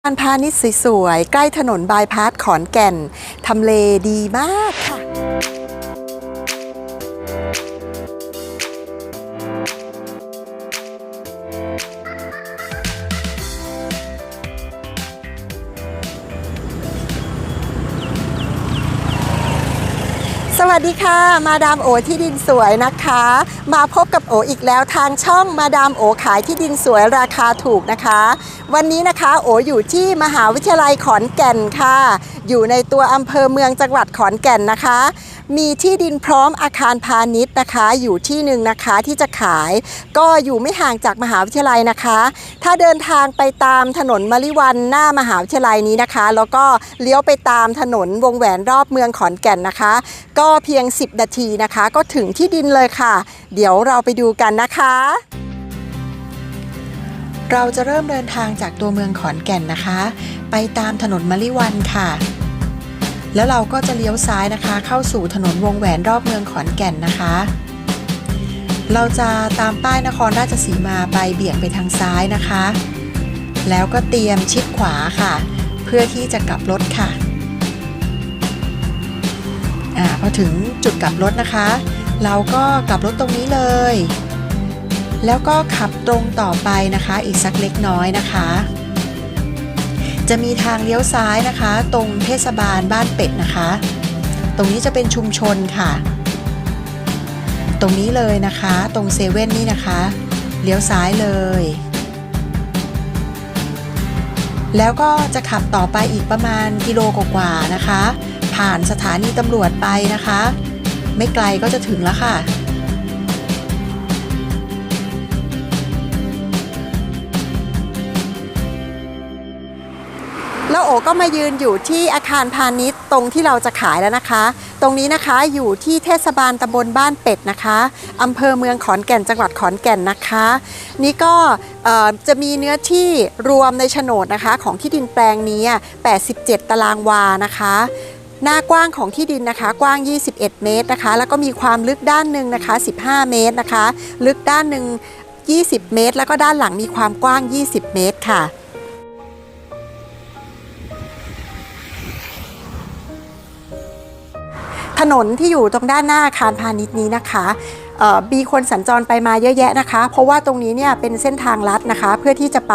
อาคารพาณิชย์สวยๆ ใกล้ถนนบายพาสขอนแก่น ทำเลดีมากค่ะ สวัสดีค่ะ มาดามโอที่ดินสวยนะคะ มาพบกับโออีกแล้วทางช่องมาดามโอขายที่ดินสวยราคาถูกนะคะ วันนี้นะคะโออยู่ที่มหาวิทยาลัยขอนแก่นค่ะอยู่ในตัวอำเภอเมืองจังหวัดขอนแก่นนะคะ มีที่ดินพร้อมอาคารพาณิชย์นะคะ อยู่ที่หนึ่งนะคะที่จะขาย ก็อยู่ไม่ห่างจากมหาวิทยาลัยนะคะ ถ้าเดินทางไปตามถนนมะลิวันหน้ามหาวิทยาลัยนี้นะคะ แล้วก็เลี้ยวไปตามถนนวงแหวนรอบเมืองขอนแก่นนะคะ ก็เพียง 10 นาทีนะคะ ก็ถึงที่ดินเลยค่ะ เดี๋ยวเราไปดูกันนะคะ เราจะเริ่มเดินทางจากตัวเมืองขอนแก่นนะคะ ไปตามถนนมะลิวันค่ะ แล้วเราก็จะเลี้ยวซ้ายนะคะ เข้าสู่ถนนวงแหวนรอบเมืองขอนแก่นนะคะ เราจะตามป้ายนครราชสีมาไปเบี่ยงไปทางซ้ายนะคะ แล้วก็เตรียมชิดขวาค่ะ เพื่อที่จะกลับรถค่ะอ่าพอถึงจุดกลับรถนะคะ เราก็กลับรถตรงนี้เลย แล้วก็ขับตรงต่อไปนะคะ อีกสักเล็กน้อยนะคะ จะมีทางเลี้ยวซ้ายนะคะ ตรงเทศบาลบ้านเป็ดนะคะ ตรงนี้จะเป็นชุมชนค่ะ ตรงนี้เลยนะคะ ตรงเซเว่นนี่นะคะ เลี้ยวซ้ายเลย แล้วก็จะขับต่อไปอีกประมาณกิโลกว่าๆนะคะ ผ่านสถานีตำรวจไปนะคะ ไม่ไกลก็จะถึงแล้วค่ะ แล้วโอก็มายืนอยู่ที่อาคารพาณิชย์ตรงที่เราจะขายแล้วนะคะ ตรงนี้นะคะอยู่ที่เทศบาลตำบลบ้านเป็ดนะคะอำเภอเมืองขอนแก่นจังหวัดขอนแก่นนะคะ นี่ก็จะมีเนื้อที่รวมในโฉนดนะคะ ของที่ดินแปลงนี้ 87 ตารางวานะคะหน้ากว้างของที่ดินนะคะ กว้าง 21 เมตรนะคะ แล้วก็มีความลึกด้านหนึ่งนะคะ 15 เมตรนะคะ ลึกด้านหนึ่ง20 เมตร แล้วก็ด้านหลังมีความกว้าง 20 เมตรค่ะ ถนนที่อยู่ตรงด้านหน้าอาคารพาณิชย์นี้นะคะมีคนสัญจรไปมาเยอะแยะนะคะ เพราะว่าตรงนี้เนี่ยเป็นเส้นทางลัดนะคะ เพื่อที่จะไป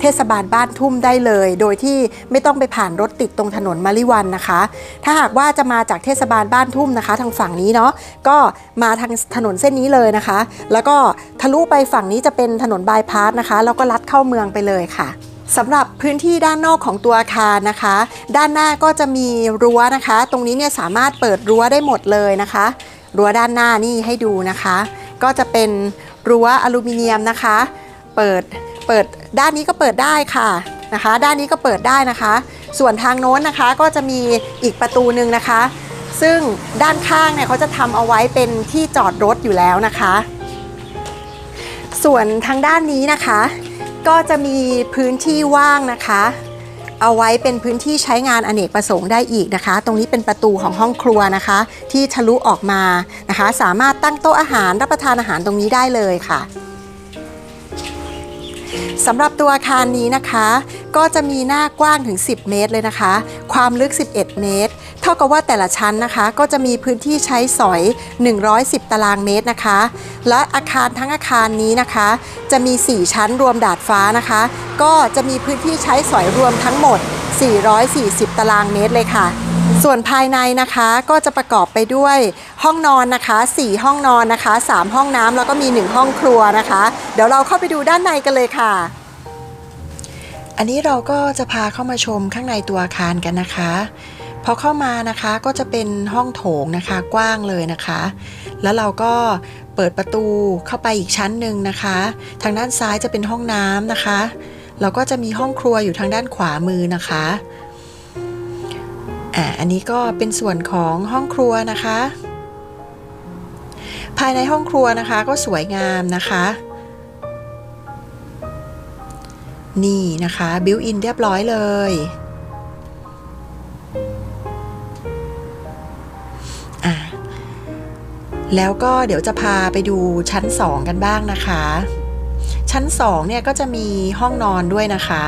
เทศบาลบ้านทุ่มได้เลย โดยที่ไม่ต้องไปผ่านรถติดตรงถนนมาริวันนะคะ ถ้าหากว่าจะมาจากเทศบาลบ้านทุ่มนะคะ ทางฝั่งนี้เนาะก็มาทางถนนเส้นนี้เลยนะคะ แล้วก็ทะลุไปฝั่งนี้จะเป็นถนนบายพาสนะคะแล้วก็ลัดเข้าเมืองไปเลยค่ะ สำหรับพื้นที่ด้านนอกของตัวอาคารนะคะ ด้านหน้าก็จะมีรั้วนะคะ ตรงนี้เนี่ยสามารถเปิดรั้วได้หมดเลยนะคะ รั้วด้านหน้านี่ให้ดูนะคะ ก็จะเป็นรั้วอลูมิเนียมนะคะ เปิดเปิดด้านนี้ก็เปิดได้ค่ะนะคะ ด้านนี้ก็เปิดได้นะคะ ส่วนทางโน้นนะคะก็จะมีอีกประตูหนึ่งนะคะ ซึ่งด้านข้างเนี่ยเขาจะทำเอาไว้เป็นที่จอดรถอยู่แล้วนะคะ ส่วนทางด้านนี้นะคะ ก็จะมีพื้นที่ว่างนะคะ เอาไว้เป็นพื้นที่ใช้งานอเนกประสงค์ได้อีกนะคะ ตรงนี้เป็นประตูของห้องครัวนะคะ ที่ทะลุออกมานะคะ สามารถตั้งโต๊ะอาหารรับประทานอาหารตรงนี้ได้เลยค่ะสำหรับตัวอาคารนี้นะคะ ก็จะมีหน้ากว้างถึง 10 เมตรเลยนะคะ ความลึก 11 เมตร เท่ากับว่าแต่ละชั้นนะคะ ก็จะมีพื้นที่ใช้สอย 110 ตารางเมตรนะคะ และอาคารทั้งอาคารนี้นะคะ จะมี 4 ชั้นรวมดาดฟ้านะคะ ก็จะมีพื้นที่ใช้สอยรวมทั้งหมด 440 ตารางเมตรเลยค่ะส่วนภายในนะคะก็จะประกอบไปด้วยห้องนอนนะคะ 4 ห้องนอนนะคะ 3 ห้องน้ำแล้วก็มี 1 ห้องครัวนะคะ เดี๋ยวเราเข้าไปดูด้านในกันเลยค่ะ อันนี้เราก็จะพาเข้ามาชมข้างในตัวอาคารกันนะคะ พอเข้ามานะคะก็จะเป็นห้องโถงนะคะกว้างเลยนะคะ แล้วเราก็เปิดประตูเข้าไปอีกชั้นหนึ่งนะคะ ทางด้านซ้ายจะเป็นห้องน้ำนะคะ เราก็จะมีห้องครัวอยู่ทางด้านขวามือนะคะอ่าอันนี้ก็เป็นส่วนของห้องครัวนะคะ ภายในห้องครัวนะคะก็สวยงามนะคะนี่นะคะบิวอินเรียบร้อยเลย แล้วก็เดี๋ยวจะพาไปดูชั้น 2 กันบ้างนะคะ ชั้น 2 เนี่ยก็จะมีห้องนอนด้วยนะคะ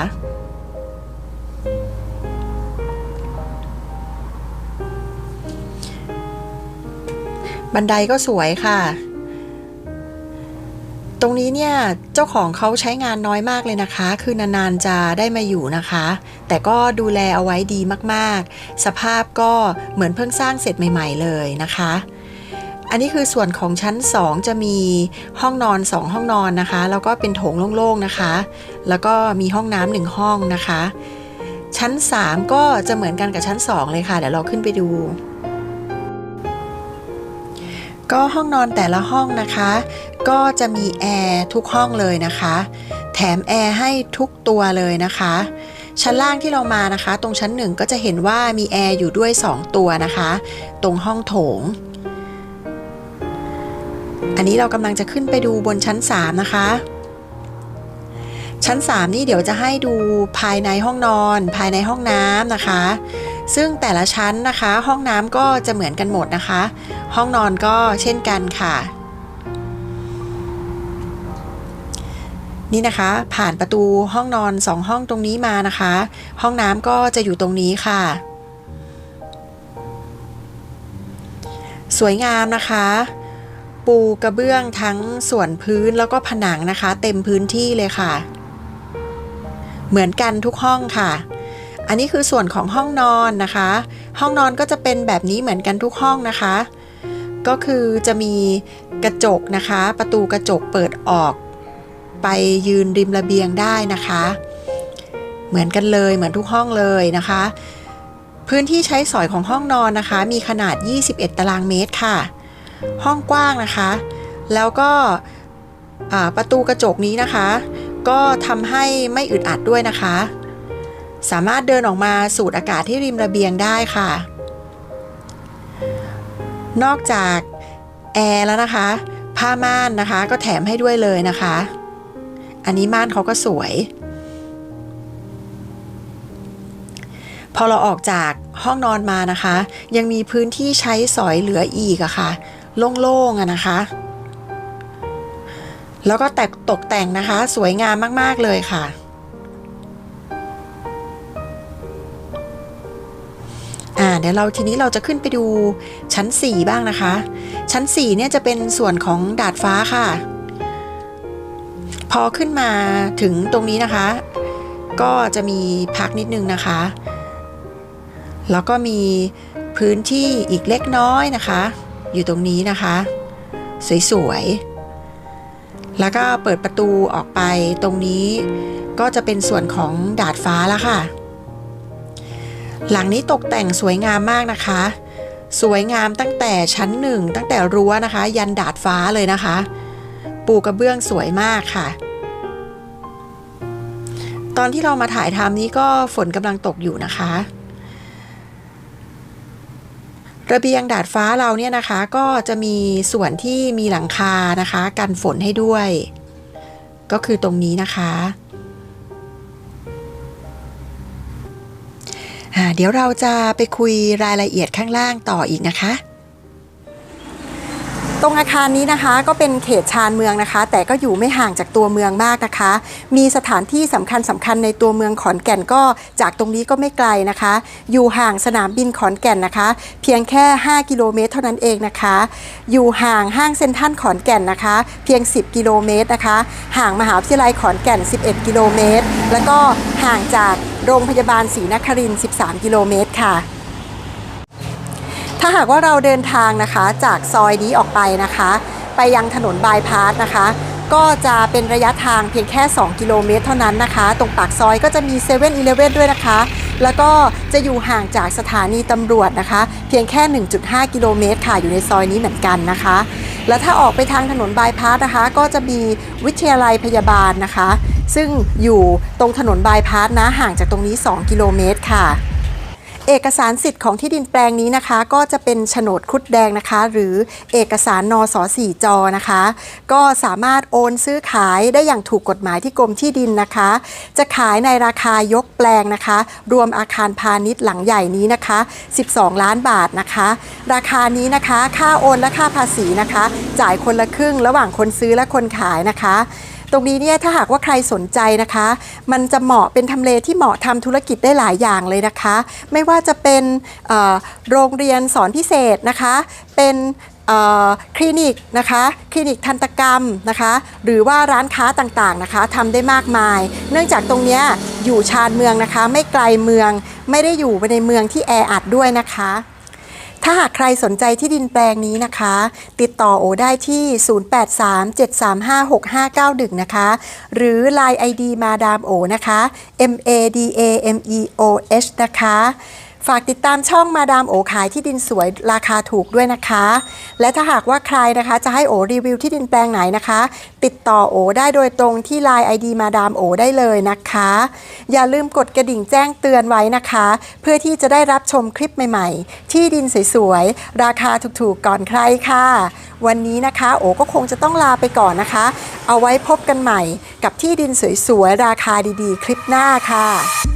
บันไดก็สวยค่ะ ตรงนี้เนี่ยเจ้าของเขาใช้งานน้อยมากเลยนะคะ คือนานๆจะได้มาอยู่นะคะ แต่ก็ดูแลเอาไว้ดีมากๆ สภาพก็เหมือนเพิ่งสร้างเสร็จใหม่ ๆ เลยนะคะ อันนี้คือส่วนของชั้น 2 จะมีห้องนอน 2 ห้องนอนนะคะ แล้วก็เป็นโถงโล่งๆนะคะ แล้วก็มีห้องน้ำหนึ่งห้องนะคะ ชั้น 3 ก็จะเหมือนกันกับชั้น 2 เลยค่ะ เดี๋ยวเราขึ้นไปดู ก็ห้องนอนแต่ละห้องนะคะ ก็จะมีแอร์ทุกห้องเลยนะคะ แถมแอร์ให้ทุกตัวเลยนะคะชั้นล่างที่เรามานะคะ ตรงชั้นหนึ่งก็จะเห็นว่ามีแอร์อยู่ด้วย 2 ตัวนะคะ ตรงห้องโถง อันนี้เรากำลังจะขึ้นไปดูบนชั้น 3 นะคะ ชั้น 3 นี่เดี๋ยวจะให้ดูภายในห้องนอน ภายในห้องน้ำนะคะ ซึ่งแต่ละชั้นนะคะ ห้องน้ำก็จะเหมือนกันหมดนะคะ ห้องนอนก็เช่นกันค่ะ นี่นะคะ ผ่านประตูห้องนอนสองห้องตรงนี้มานะคะ ห้องน้ำก็จะอยู่ตรงนี้ค่ะ สวยงามนะคะ ปูกระเบื้องทั้งส่วนพื้นแล้วก็ผนังนะคะ เต็มพื้นที่เลยค่ะ เหมือนกันทุกห้องค่ะ อันนี้คือส่วนของห้องนอนนะคะ ห้องนอนก็จะเป็นแบบนี้เหมือนกันทุกห้องนะคะ ก็คือจะมีกระจกนะคะ ประตูกระจกเปิดออก ไปยืนริมระเบียงได้นะคะ เหมือนกันเลยเหมือนทุกห้องเลยนะคะ พื้นที่ใช้สอยของห้องนอนนะคะ มีขนาด 21 ตารางเมตรค่ะ ห้องกว้างนะคะ แล้วก็ประตูกระจกนี้นะคะ ก็ทำให้ไม่อึดอัดด้วยนะคะ สามารถเดินออกมาสูดอากาศที่ริมระเบียงได้ค่ะ นอกจากแอร์แล้วนะคะ ผ้าม่านนะคะก็แถมให้ด้วยเลยนะคะ อันนี้ม่านเขาก็สวย พอเราออกจากห้องนอนมานะคะ ยังมีพื้นที่ใช้สอยเหลืออีกอะค่ะ โล่งๆอะนะคะ แล้วก็แต่ตกแต่งนะคะ สวยงามมากๆเลยค่ะ อ่าเดี๋ยวเราทีนี้เราจะขึ้นไปดูชั้น 4 บ้างนะคะ ชั้น 4 เนี่ยจะเป็นส่วนของดาดฟ้าค่ะ พอขึ้นมาถึงตรงนี้นะคะ ก็จะมีพักนิดนึงนะคะ แล้วก็มีพื้นที่อีกเล็กน้อยนะคะ อยู่ตรงนี้นะคะ สวยๆ แล้วก็เปิดประตูออกไปตรงนี้ก็จะเป็นส่วนของดาดฟ้าแล้วค่ะ หลังนี้ตกแต่งสวยงามมากนะคะ สวยงามตั้งแต่ชั้นหนึ่งตั้งแต่รั้วนะคะ ยันดาดฟ้าเลยนะคะ ปูกระเบื้องสวยมากค่ะ ตอนที่เรามาถ่ายทำนี้ก็ฝนกำลังตกอยู่นะคะ ระเบียงดาดฟ้าเราเนี่ยนะคะก็จะมีส่วนที่มีหลังคานะคะกันฝนให้ด้วย ก็คือตรงนี้นะคะเดี๋ยวเราจะไปคุยรายละเอียดข้างล่างต่ออีกนะคะ ตรงอาคารนี้นะคะก็เป็นเขตชานเมืองนะคะ แต่ก็อยู่ไม่ห่างจากตัวเมืองมากนะคะ มีสถานที่สำคัญสำคัญในตัวเมืองขอนแก่นก็จากตรงนี้ก็ไม่ไกลนะคะ อยู่ห่างสนามบินขอนแก่นนะคะ เพียงแค่ 5 กิโลเมตรเท่านั้นเองนะคะ อยู่ห่างห้างเซ็นทรัลขอนแก่นนะคะ เพียง 10 กิโลเมตรนะคะ ห่างมหาวิทยาลัยขอนแก่น 11 กิโลเมตร แล้วก็ห่างจากโรงพยาบาลศรีนครินทร์13 กิโลเมตรค่ะ ถ้าหากว่าเราเดินทางนะคะจากซอยนี้ออกไปนะคะ ไปยังถนนบายพาสนะคะ ก็จะเป็นระยะทางเพียงแค่ 2 กิโลเมตรเท่านั้นนะคะ ตรงปากซอยก็จะมี7 e เ e ่ e อด้วยนะคะ แล้วก็จะอยู่ห่างจากสถานีตำรวจนะคะ เพียงแค่ 1.5 กิโลเมตรค่ะอยู่ในซอยนี้เหมือนกันนะคะ แล้วถ้าออกไปทางถนนบายพาสนะคะ ก็จะมีวิทยาลัยพยาบาลนะคะ ซึ่งอยู่ตรงถนนบายพาสนะห่างจากตรงนี้ 2 กิโลเมตรค่ะ เอกสารสิทธิ์ของที่ดินแปลงนี้นะคะ ก็จะเป็นโฉนดคุดแดงนะคะ หรือเอกสารนสสี่จอนะคะ ก็สามารถโอนซื้อขายได้อย่างถูกกฎหมายที่กรมที่ดินนะคะ จะขายในราคายกแปลงนะคะ รวมอาคารพาณิชย์หลังใหญ่นี้นะคะ 12 ล้านบาทนะคะ ราคานี้นะคะ ค่าโอนและค่าภาษีนะคะ จ่ายคนละครึ่งระหว่างคนซื้อและคนขายนะคะ รงนี้เนี่ยถ้าหากว่าใครสนใจนะคะ มันจะเหมาะเป็นทำเลที่เหมาะทำธุรกิจได้หลายอย่างเลยนะคะ ไม่ว่าจะเป็นโรงเรียนสอนพิเศษนะคะ เป็นคลินิกนะคะ คลินิกทันตกรรมนะคะ หรือว่าร้านค้าต่างๆนะคะทำได้มากมาย เนื่องจากตรงนี้อยู่ชานเมืองนะคะ ไม่ไกลเมือง ไม่ได้อยู่ในเมืองที่แออัดด้วยนะคะ ถ้าหากใครสนใจที่ดินแปลงนี้นะคะ ติดต่อโอได้ที่ 0837356591 นะคะ หรือ Line ID มาดามโอนะคะ M A D A M E O H นะคะ ฝากติดตามช่องมาดามโอขายที่ดินสวยราคาถูกด้วยนะคะ และถ้าหากว่าใครนะคะจะให้โอรีวิวที่ดินแปลงไหนนะคะ ติดต่อโอได้โดยตรงที่ Line ID มาดามโอได้เลยนะคะ อย่าลืมกดกระดิ่งแจ้งเตือนไว้นะคะ เพื่อที่จะได้รับชมคลิปใหม่ๆ ที่ดินสวยๆ ราคาถูกๆก่อนใครค่ะ วันนี้นะคะโอก็คงจะต้องลาไปก่อนนะคะ เอาไว้พบกันใหม่กับที่ดินสวยๆราคาดีๆ คลิปหน้าค่ะ